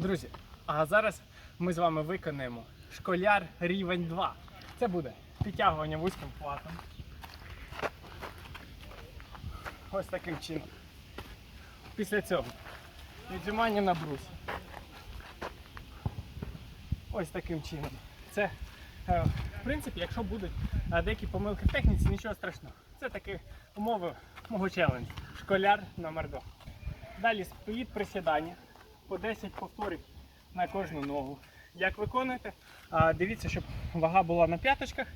Друзі, а зараз ми з вами виконаємо школяр рівень 2. Це буде підтягування вузьким платом. Ось таким чином. Після цього віджимання на брусі. Ось таким чином. Це, е, в принципі, якщо будуть е, деякі помилки в техніці, нічого страшного. Це такі умови мого челенджу. Школяр номер 2. Далі стоїть присідання по 10 повторів на кожну ногу. Як виконуєте, дивіться, щоб вага була на п'яточках,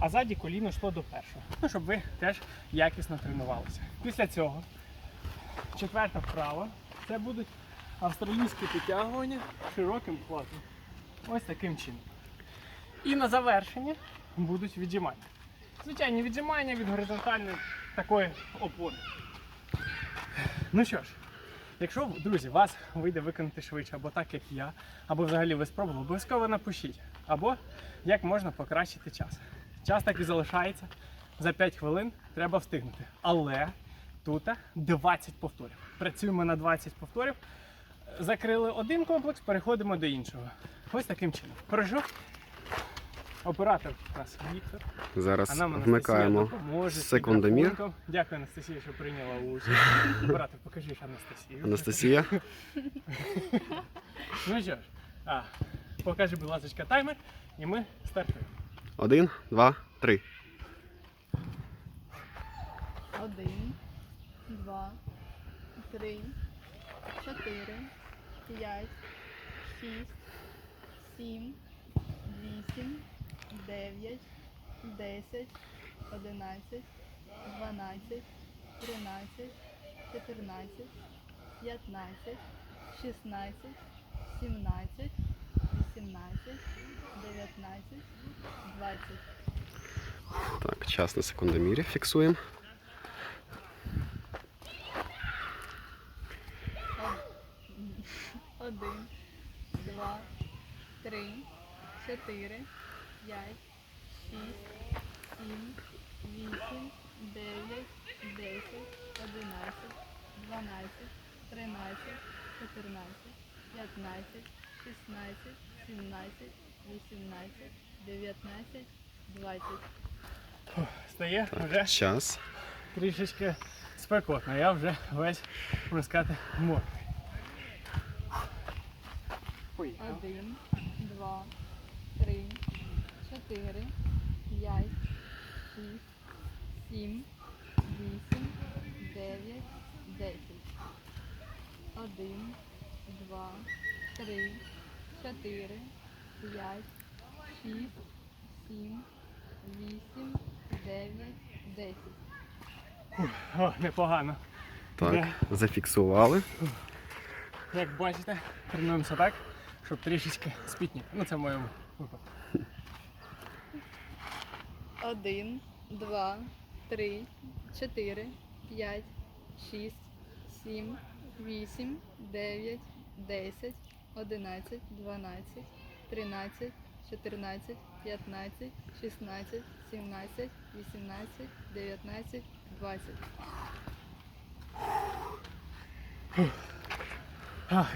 а ззаді коліно йшло до першого. Ну, щоб ви теж якісно тренувалися. Після цього четверта вправа. Це будуть австралійські підтягування широким хватом. Ось таким чином. І на завершення будуть віджимання. Звичайні віджимання від горизонтальної такої опори. Ну що ж, якщо, друзі, вас вийде виконати швидше, або так, як я, або взагалі ви спробували, обов'язково напишіть. Або як можна покращити час. Час так і залишається. За 5 хвилин треба встигнути. Але тут 20 повторів. Prацюємо на 20 повторів. Закрили один комплекс, переходимо до іншого. Ось таким чином. Прошу. Оператор у нас Віктор. А Зараз нам вмикаємо секундомір. Дякую, Анастасія, що прийняла участь. Оператор, покажи ж Анастасію. Анастасія. Ну що ж, а, покажи, будь ласка, таймер, і ми стартуємо. Один, два, три. Один, два, три, чотири, п'ять, шість, сім, вісім, дев'ять, десять, одинадцять, дванадцять, тринадцять, чотирнадцять, п'ятнадцять, шістнадцять, сімнадцять, вісімнадцять, дев'ятнадцять, двадцять. Так, час на секундомірі фіксуємо. Один, два, три, чотири, п'ять, шість, сім, вісім, дев'ять, десять, одинадцять, дванадцять, тринадцять, чотирнадцять, п'ятнадцять, шістнадцять, сімнадцять, вісімнадцять, дев'ятнадцять, двадцять. Стає вже Час. трішечки спекотно. Я вже весь, сказати, мокрий. Один, два, три, чотири, п'ять, шість, сім, вісім, дев'ять, десять. Один, два, три, чотири, п'ять, шість, сім, вісім, дев'ять, десять. О, непогано. Так, зафіксували. Як бачите, тренуємося так, щоб трішечки спітніти. Ну це в моєму випадку. Один, два, три, чотири, п'ять, шість, сім, вісім, дев'ять, десять, одинадцять, дванадцять, тринадцять, чотирнадцять, п'ятнадцять, шістнадцять, сімнадцять, вісімнадцять, дев'ятнадцять, двадцять.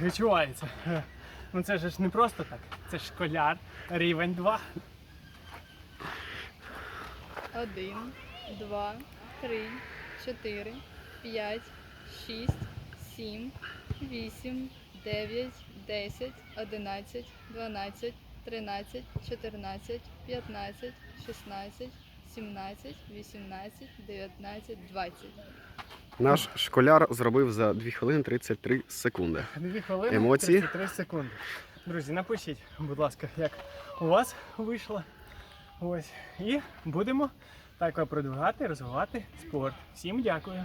Відчувається. Е, Ну це ж не просто так. Це школяр рівень 2. Один, два, три, чотири, п'ять, шість, сім, вісім, дев'ять, десять, одинадцять, дванадцять, тринадцять, чотирнадцять, п'ятнадцять, шістнадцять, сімнадцять, вісімнадцять, дев'ятнадцять, двадцять. Наш школяр зробив за 2 хвилини 33 секунди. Дві хвилини Емоції? 33 секунди. Друзі, напишіть, будь ласка, як у вас вийшло. Ось. І будемо так продвигати, розвивати спорт. Всім дякую.